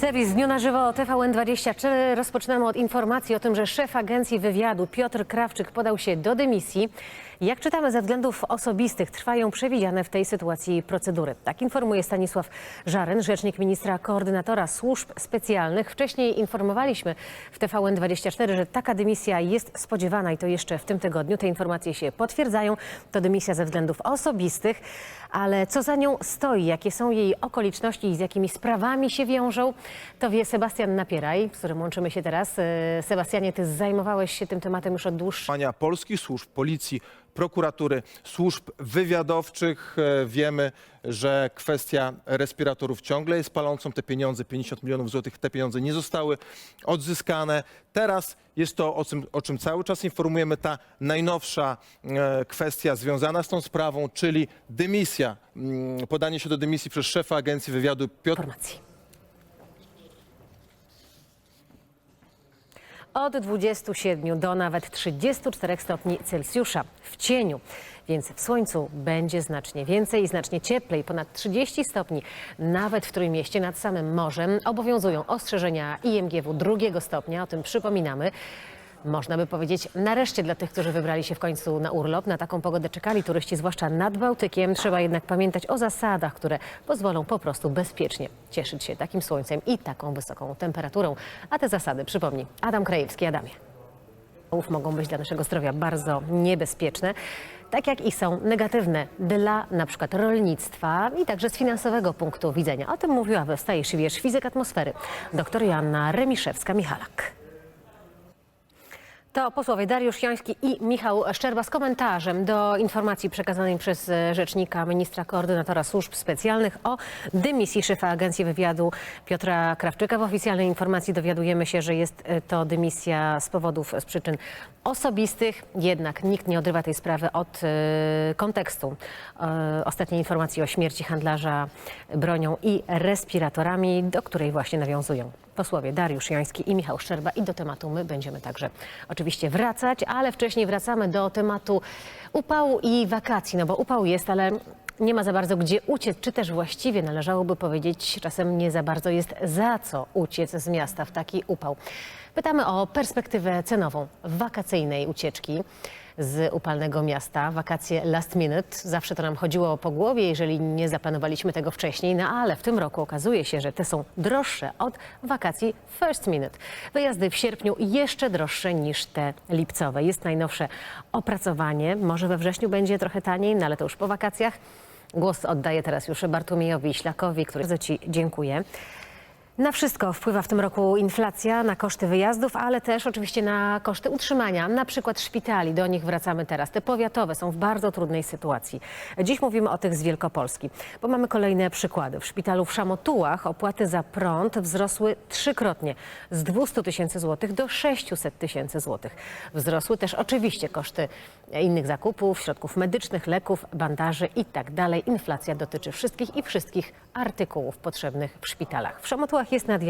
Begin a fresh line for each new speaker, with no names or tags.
Serwis z Dniu na żywo TVN24. Rozpoczynamy od informacji o tym, że szef agencji wywiadu Piotr Krawczyk podał się do dymisji. Jak czytamy, ze względów osobistych trwają przewidziane w tej sytuacji procedury. Tak informuje Stanisław Żaren, rzecznik ministra koordynatora służb specjalnych. Wcześniej informowaliśmy w TVN24, że taka dymisja jest spodziewana i to jeszcze w tym tygodniu. Te informacje się potwierdzają. To dymisja ze względów osobistych, ale co za nią stoi, jakie są jej okoliczności i z jakimi sprawami się wiążą, to wie Sebastian Napieraj, z którym łączymy się teraz. E, Sebastianie, ty zajmowałeś się tym tematem już od dłuższego
polskich służb, policji, prokuratury, służb wywiadowczych. E, Wiemy, że kwestia respiratorów ciągle jest palącą. Te pieniądze, 50 milionów złotych, te pieniądze nie zostały odzyskane. Teraz jest to, o czym, o czym cały czas informujemy, ta najnowsza e, kwestia związana z tą sprawą, czyli dymisja, mm, podanie się do dymisji przez szefa Agencji Wywiadu Piotr
informacji. Od 27 do nawet 34 stopni Celsjusza w cieniu, więc w słońcu będzie znacznie więcej i znacznie cieplej, ponad 30 stopni. Nawet w Trójmieście nad samym morzem obowiązują ostrzeżenia IMGW drugiego stopnia, o tym przypominamy. Można by powiedzieć, nareszcie dla tych, którzy wybrali się w końcu na urlop. Na taką pogodę czekali turyści, zwłaszcza nad Bałtykiem. Trzeba jednak pamiętać o zasadach, które pozwolą po prostu bezpiecznie cieszyć się takim słońcem i taką wysoką temperaturą. A te zasady, przypomnij, Adam Krajewski. Adamie. Mogą być dla naszego zdrowia bardzo niebezpieczne, tak jak i są negatywne dla na przykład rolnictwa i także z finansowego punktu widzenia. O tym mówiła we Wstajesz i Wiesz fizyk atmosfery dr Joanna Remiszewska-Michalak. To posłowie Dariusz Joński i Michał Szczerba z komentarzem do informacji przekazanej przez e, rzecznika ministra koordynatora służb specjalnych o dymisji szefa Agencji Wywiadu Piotra Krawczyka. W oficjalnej informacji dowiadujemy się, że jest e, to dymisja z powodów, z przyczyn osobistych, jednak nikt nie odrywa tej sprawy od e, kontekstu. Ostatniej informacji o śmierci handlarza bronią i respiratorami, do której właśnie nawiązują posłowie Dariusz Joński i Michał Szczerba i do tematu my będziemy także oczywiście wracać, ale wcześniej wracamy do tematu upału i wakacji, no bo upał jest, ale nie ma za bardzo gdzie uciec, czy też właściwie należałoby powiedzieć, czasem nie za bardzo jest za co uciec z miasta w taki upał. Pytamy o perspektywę cenową wakacyjnej ucieczki z upalnego miasta. Wakacje last minute. Zawsze to nam chodziło po głowie, jeżeli nie zaplanowaliśmy tego wcześniej. No ale w tym roku okazuje się, że te są droższe od wakacji first minute. Wyjazdy w sierpniu jeszcze droższe niż te lipcowe. Jest najnowsze opracowanie. Może we wrześniu będzie trochę taniej, no ale to już po wakacjach. Głos oddaję teraz już Bartłomiejowi Ślakowi, który bardzo Ci dziękuję. Na wszystko wpływa w tym roku inflacja, na koszty wyjazdów, ale też oczywiście na koszty utrzymania, na przykład szpitali. Do nich wracamy teraz. Te powiatowe są w bardzo trudnej sytuacji. Dziś mówimy o tych z Wielkopolski, bo mamy kolejne przykłady. W szpitalu w Szamotułach opłaty za prąd wzrosły trzykrotnie z 200 tysięcy złotych do 600 tysięcy złotych. Wzrosły też oczywiście koszty innych zakupów, środków medycznych, leków, bandaży i tak dalej. Inflacja dotyczy wszystkich i wszystkich artykułów potrzebnych w szpitalach. W Szamotułach jest Nadia